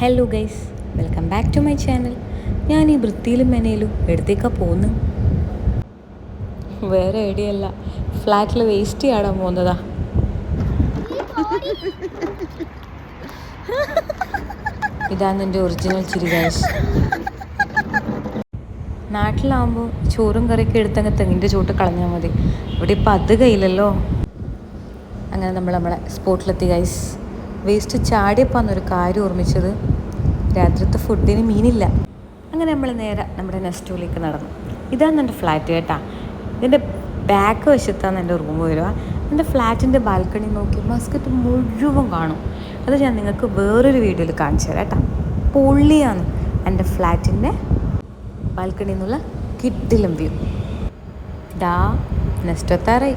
Hello guys welcome back to my channel ഞാൻ ഈ വൃത്തിയിലും മെനയിലും എടുത്തേക്കാ പോന്ന്. വേറെ എവിടെയല്ല ഫ്ലാറ്റിൽ വേസ്റ്റ് ചെയ്യാടാൻ പോകുന്നതാ. ഇതാണ് എന്റെ ഒറിജിനൽ ചിരി ഗൈസ് നാട്ടിലാവുമ്പോൾ ചോറും കറിയൊക്കെ എടുത്തങ്ങ് തെങ്ങിന്റെ ചോട്ട് കളഞ്ഞാൽ മതി. ഇവിടെ ഇപ്പം അത് കയ്യിലല്ലോ. അങ്ങനെ നമ്മൾ നമ്മളെ സ്പോട്ടിലെത്തി ഗൈസ് വേസ്റ്റ് ചാടിയപ്പോൾ ഒരു കാര്യം ഓർമ്മിച്ചത്. രാത്രിത്തെ ഫുഡിന് മീനില്ല. അങ്ങനെ നമ്മൾ നേരെ നമ്മുടെ നെസ്റ്റോയിലേക്ക് നടന്നു. ഇതാണ് എന്റെ ഫ്ലാറ്റ് കേട്ടാ. ഇതിന്റെ ബാക്ക് വശത്താണ് എന്റെ റൂം വരിക എന്റെ ഫ്ലാറ്റിന്റെ ബാൽക്കണി നോക്കി മസ്കറ്റ് മുഴുവൻ കാണും. അത് ഞാൻ നിങ്ങൾക്ക് വേറൊരു വീഡിയോയിൽ കാണിച്ചു തരാം കേട്ടോ. പൊള്ളിയാണ് എന്റെ ഫ്ലാറ്റിന്റെ ബാൽക്കണിയിൽ നിന്നുള്ള കിഡിലും വ്യൂ ഡാ നെക്സ്റ്റ് എത്താറായി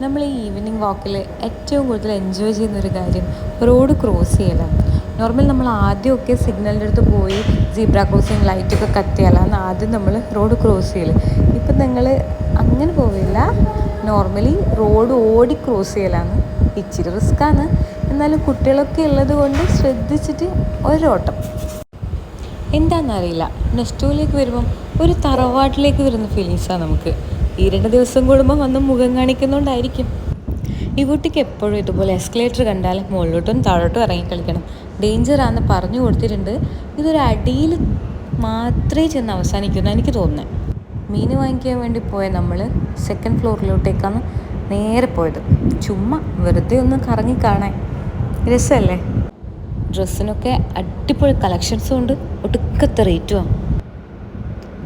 നമ്മൾ ഈ ഈവനിങ് വാക്കിൽ ഏറ്റവും കൂടുതൽ എൻജോയ് ചെയ്യുന്ന ഒരു കാര്യം റോഡ് ക്രോസ് ചെയ്യലാണ്. നോർമൽ നമ്മൾ ആദ്യമൊക്കെ സിഗ്നലിന്റെ അടുത്ത് പോയി സീബ്ര ക്രോസിങ് ലൈറ്റൊക്കെ കട്ട് ചെയ്യലാണ്. ആദ്യം നമ്മൾ റോഡ് ക്രോസ് ചെയ്യൽ ഇപ്പം നിങ്ങൾ അങ്ങനെ പോവില്ല. നോർമലി റോഡ് ഓടി ക്രോസ് ചെയ്യലാണ്. ഇച്ചിരി റിസ്ക്കാണ് എന്നാലും കുട്ടികളൊക്കെ ഉള്ളത് കൊണ്ട് ശ്രദ്ധിച്ചിട്ട് ഒരോട്ടം. എന്താണെന്നറിയില്ല നെസ്റ്റോയിലേക്ക് വരുമ്പം ഒരു തറവാട്ടിലേക്ക് വരുന്ന ഫീലിങ്സാണ് നമുക്ക്. ഈ രണ്ട് ദിവസം കൂടുമ്പോൾ വന്ന് മുഖം കാണിക്കുന്നുണ്ടായിരിക്കും. ഈ കുട്ടിക്ക് എപ്പോഴും ഇതുപോലെ എസ്കലേറ്റർ കണ്ടാൽ മുകളിലോട്ടും താഴോട്ടും ഇറങ്ങി കളിക്കണം. ഡേഞ്ചറാന്ന് പറഞ്ഞു കൊടുത്തിട്ടുണ്ട്. ഇതൊരു അടിയിൽ മാത്രമേ ചെന്ന് അവസാനിക്കുന്നു എനിക്ക് തോന്നുന്നത്. മീൻ വാങ്ങിക്കാൻ വേണ്ടി പോയ നമ്മൾ സെക്കൻഡ് ഫ്ലോറിലോട്ടേക്കാണ് നേരെ പോയത്. ചുമ്മാ വെറുതെ ഒന്ന് കറങ്ങി കാണാൻ. രസമല്ലേ? ഡ്രസ്സിനൊക്കെ അടിപൊളി കളക്ഷൻസും ഉണ്ട്. ഒടുക്കത്തെ റേറ്റുമാണ്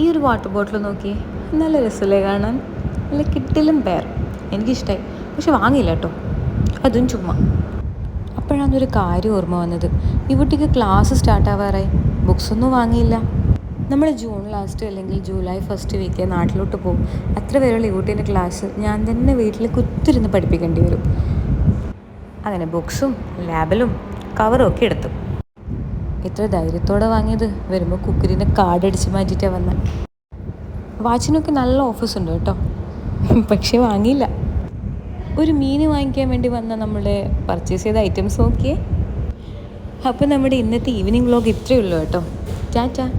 ഈ ഒരു വാട്ടർ ബോട്ടിൽ നോക്കി നല്ല രസമല്ലേ കാണാൻ? നല്ല കിട്ടിലും പേർ എനിക്കിഷ്ടമായി പക്ഷെ വാങ്ങിയില്ല കേട്ടോ. അതും ചുമ്മാ. അപ്പോഴാണ് ഒരു കാര്യം ഓർമ്മ വന്നത്. ഈ കുട്ടിക്ക് ക്ലാസ് സ്റ്റാർട്ട് ആവാറായി. ബുക്സ് ഒന്നും വാങ്ങിയില്ല. നമ്മൾ ജൂൺ ലാസ്റ്റ് അല്ലെങ്കിൽ ജൂലൈ ഫസ്റ്റ് വീക്ക് നാട്ടിലോട്ട് പോകും. അത്ര പേരുള്ള ഈ കുട്ടീന്റെ ക്ലാസ് ഞാൻ തന്നെ വീട്ടിൽ കുത്തിരുന്ന് പഠിപ്പിക്കേണ്ടി വരും. അങ്ങനെ ബുക്സും ലാബിലും കവറും ഒക്കെ എടുത്തു. എത്ര ധൈര്യത്തോടെ വാങ്ങിയത്? വരുമ്പോൾ കുക്കറിനെ കാർഡ് അടിച്ച് മാറ്റിയിട്ടാണ് വന്നത് വാച്ചിനൊക്കെ നല്ല ഓഫേഴ്സ് ഉണ്ട് കേട്ടോ. പക്ഷേ വാങ്ങിയില്ല. ഒരു മീൻ വാങ്ങിക്കാൻ വേണ്ടി വന്ന നമ്മുടെ പർച്ചേസ് ചെയ്ത ഐറ്റംസ് നോക്കിയേ. അപ്പോൾ നമ്മുടെ ഇന്നത്തെ ഈവനിങ് വ്ലോഗ് ഇത്രയേ ഉള്ളൂ കേട്ടോ. ടാറ്റാ.